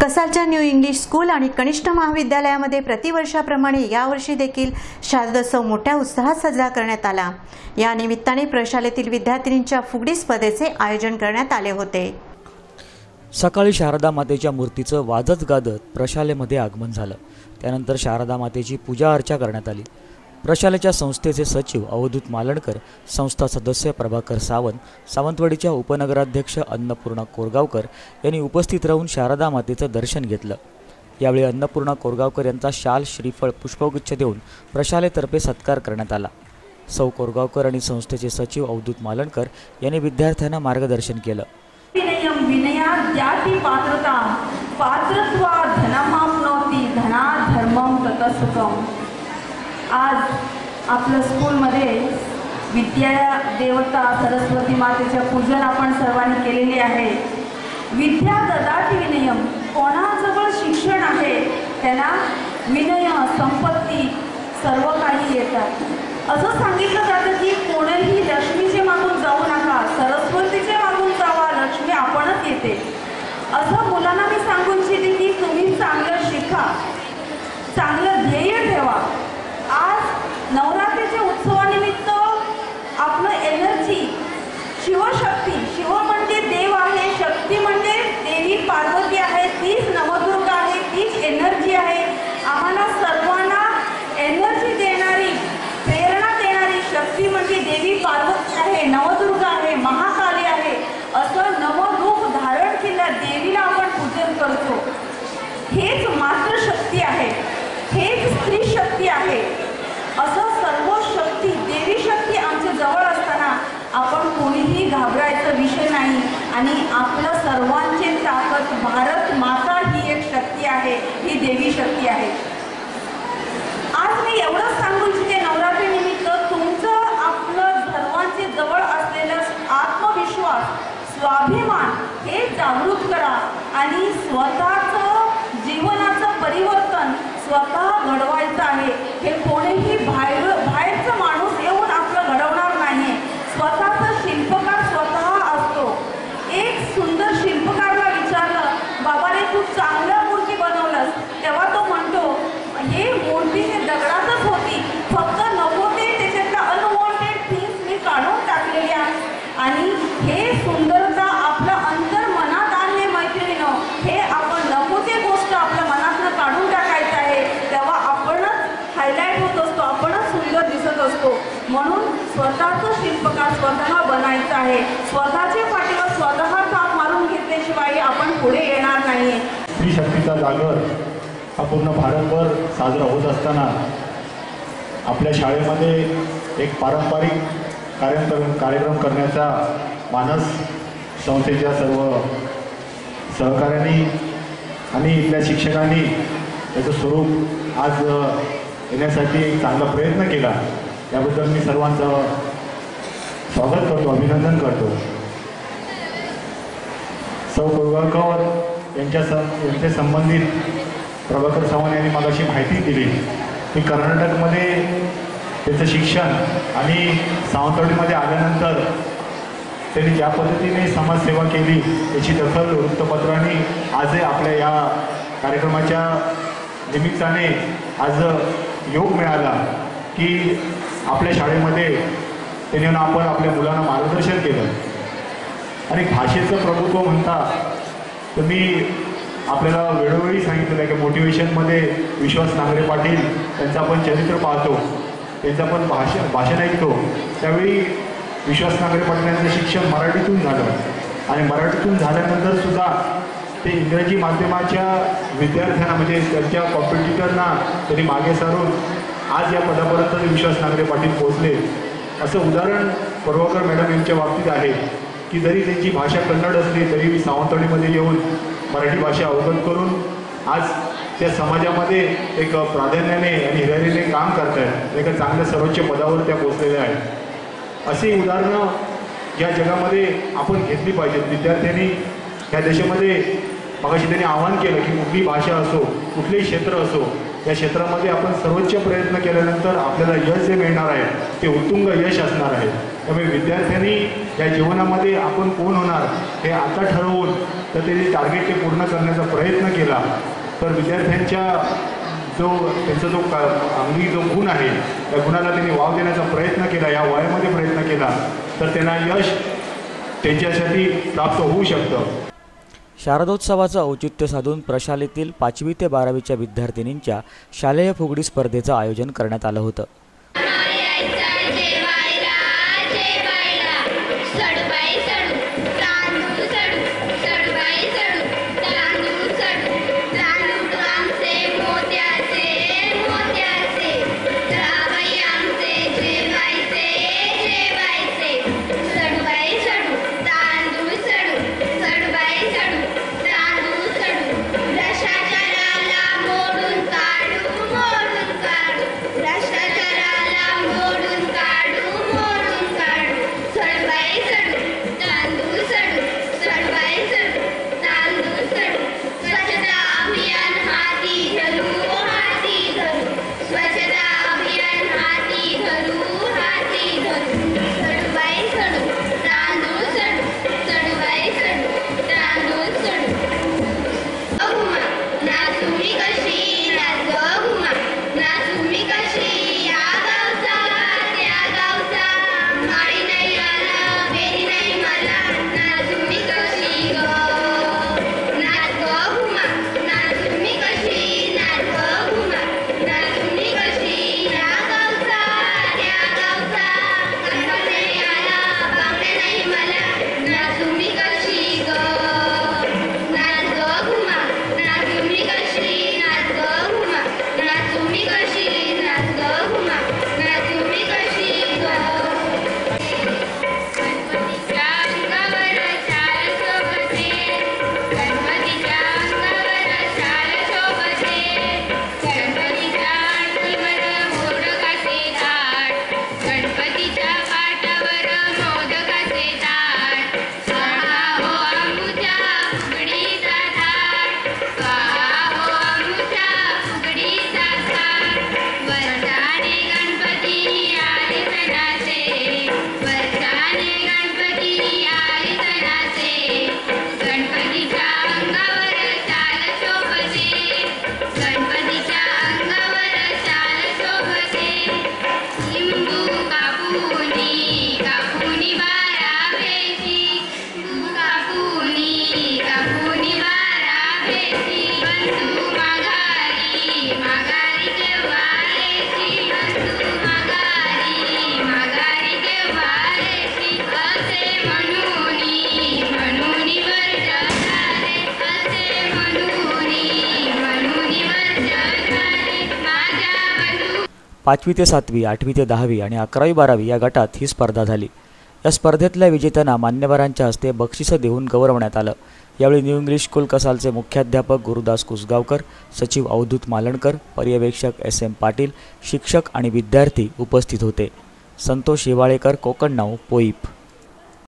कसालच्या new English school आणि कनिष्ठ महाविद्यालयामध्ये प्रतिवर्षाप्रमाणे यावर्षी देखील शारदोत्सव मोठ्या उत्साहात साजरा करण्यात आला. या निमित्ताने प्रशालेतील विद्यार्थिनींच्या फुगडी स्पर्धेचे आयोजन करण्यात आले होते. सकाळी शारदा मातेच्या मूर्तीचं वाजत गाजत प्रशालेमध्ये आगमन झालं. त्यानंतर शारदा मातेची पूजा अर्चा करण्यात आली. प्रशालेच्या संस्थेचे सचिव अवधूत मालणकर संस्था सदस्य प्रभाकर सावंत सावंतवाडीच्या उपनगराध्यक्ष अन्नपूर्णा कोरगावकर यांनी उपस्थित राहून शारदा मातेचं दर्शन घेतलं. यावेळी अन्नपूर्णा कोरगावकर यांचा शाल श्रीफळ पुष्पगुच्छ देऊन प्रशालेतर्फे सत्कार करण्यात आला. सौ कोरगावकर आणि संस्थेचे सचिव अवधूत मालणकर यांनी विद्यार्थ्यांना मार्गदर्शन केलं. पात्रता पात्रत्वा धनमाप्नोति धना धर्मं तत सुखम आज आपलं स्कूलमध्ये विद्या देवता सरस्वती मातेच्या पूजन आपण सर्वांनी केलेले आहे. विद्या ददाती विनयम. कोणाजवळ शिक्षण आहे त्याला विनय संपत्ती सर्व काही येतात. असं सांगितलं जातं की कोणीही लक्ष्मीचे मागून जाऊ नका सरस्वतीचे मागून जावा लक्ष्मी आपणच येते. असं मुलांना मी सांगू इच्छिते की तुम्ही चांगलं शिका. चांगलं ध्येय ठेवा आज नवरात्रीच्या उत्सवानिमित्त आपलं एनर्जी शिवशक्ती शिव म्हणजे देव आहे शक्ती म्हणजे देवी पार्वती आहे तीच नवदुर्गा आहे तीच एनर्जी आहे आम्हाला सर्वांना एनर्जी देणारी प्रेरणा देणारी शक्ती म्हणजे देवी पार्वती आहे नवदुर्गा आहे महाकाली आहे असं नवरूप धारण केल्या देवीला आपण पूजन करतो हेच मातृशक्ती आहे हेच स्त्री शक्ती आहे असं सर्व शक्ती देवी शक्ती आमच्या जवळ असताना आपण कोणीही घाबरायचा विषय नाही आणि आपलं सर्वांची ताकद भारत माता ही एक शक्ती आहे ही देवी शक्ती आहे आज मी एवढंच सांगू इच्छिते नवरात्री निमित्त तुमचं आपलं सर्वांचे जवळ असलेलं आत्मविश्वास स्वाभिमान हे जागृत करा आणि स्वतःचं जीवनाचं परिवर्तन स्वतः घडवायचं आहे हे कोणीही बाहेर बाहेरचं माणूस येऊन आपलं घडवणार नाही स्वतःचा शिल्पकार स्वतः असतो एक सुंदर शिल्पकारला विचारलं बाबा रे तू चांगलं मूर्ती बनवलंस तेव्हा तो म्हणतो हे मूर्ती हे दगडातच होती फक्त नको ते त्याच्यातलं अनवॉन्टेड थिंग्स मी काढून टाकलेली आहे आणि हे सुंदरता आपलं अंतर मनात आहे मैत्रिणीनं हे आपण नको ते गोष्ट आपल्या मनातनं काढून टाकायचं आहे तेव्हा आपणच हायलाईट होत असतो आपणच सुंदर दिसत असतो म्हणून स्वतःचं शिल्पकार स्वतः बनायचं आहे. स्वतःच्या पाठीवर स्वतः ताप मारून घेतल्याशिवाय आपण पुढे येणार नाही स्त्री शक्तीचा जागर हा पूर्ण भारतभर साजरा होत असताना आपल्या शाळेमध्ये एक पारंपरिक कार्यक्रम कार्यक्रम करण्याचा मानस संस्थेच्या सर्व सहकाऱ्यांनी आणि इथल्या शिक्षकांनी त्याचं स्वरूप आज येण्यासाठी एक चांगला प्रयत्न केला. याबद्दल मी सर्वांचं स्वागत करतो अभिनंदन करतो. सौ कोरगावकर यांच्या स यांच्या संबंधित प्रभाकर चव्हाण यांनी मगाशी माहिती दिली की कर्नाटकमध्ये त्याचं शिक्षण आणि सावंतवाडीमध्ये आल्यानंतर त्यांनी ज्या पद्धतीने समाजसेवा केली याची दखल वृत्तपत्रांनी आजही आपल्या या कार्यक्रमाच्या निमित्ताने आज योग मिळाला की आपल्या शाळेमध्ये त्यांनी आपण आपल्या मुलांना मार्गदर्शन केलं. आणि भाषेचं प्रभुत्व म्हणता तर मी आपल्याला वेळोवेळी सांगितलेलं आहे की मोटिवेशनमध्ये विश्वास नांगरे पाटील त्यांचं आपण चरित्र पाहतो त्यांचं आपण भाषण भाषण ऐकतो. त्यावेळी विश्वास नांगरे पाटील यांचं शिक्षण मराठीतून झालं. आणि मराठीतून झाल्यानंतर सुद्धा ते इंग्रजी माध्यमाच्या विद्यार्थ्यांना म्हणजे त्यांच्या कॉम्पिटिटरना त्यांनी मागे सारून आज या पदापर्यंत विश्वास नांगरे पाटील पोहोचले. असं उदाहरण पडवकर मॅडम यांच्या बाबतीत आहे की जरी त्यांची भाषा कन्नड असली तरी मी सावंतवाडीमध्ये येऊन मराठी भाषा अवगत करून आज त्या समाजामध्ये एक प्राधान्याने आणि हिरारीने काम करत आहेत एका चांगल्या सर्वोच्च पदावर त्या पोचलेल्या आहेत. अशी उदाहरणं या जगामध्ये आपण घेतली पाहिजेत. विद्यार्थ्यांनी या देशामध्ये मगाशी त्यांनी आवाहन केलं की कुठली भाषा असो कुठलेही क्षेत्र असो या क्षेत्रामध्ये आपण सर्वोच्च प्रयत्न केल्यानंतर आपल्याला यश जे मिळणार आहे ते उत्तुंग यश असणार आहे. त्यामुळे विद्यार्थ्यांनी या जीवनामध्ये आपण कोण होणार हे आता ठरवून तर ते टार्गेट ते पूर्ण करण्याचा प्रयत्न केला. तर विद्यार्थ्यांच्या जो त्यांचा जो का अंगी जो गुण आहे त्या गुणाला त्यांनी वाव देण्याचा प्रयत्न केला या वयामध्ये प्रयत्न केला तर त्यांना यश त्यांच्यासाठी प्राप्त होऊ शकतं. शारदोत्सवाचं औचित्य साधून प्रशालेतील पाचवी ते बारावीच्या विद्यार्थिनींच्या शालेय फुगडी स्पर्धेचं आयोजन करण्यात आलं होतं. पाचवी ते सातवी आठवी ते दहावी आणि अकरावी बारावी या गटात ही स्पर्धा झाली. या स्पर्धेतल्या विजेत्यांना मान्यवरांच्या हस्ते बक्षिसं देऊन गौरवण्यात आलं. यावेळी न्यू इंग्लिश स्कूल कसालचे मुख्याध्यापक गुरुदास कुसगावकर सचिव अवधूत मालणकर पर्यवेक्षक एस एम पाटील शिक्षक आणि विद्यार्थी उपस्थित होते. संतोष हिवाळेकर कोकण नाव पोईप.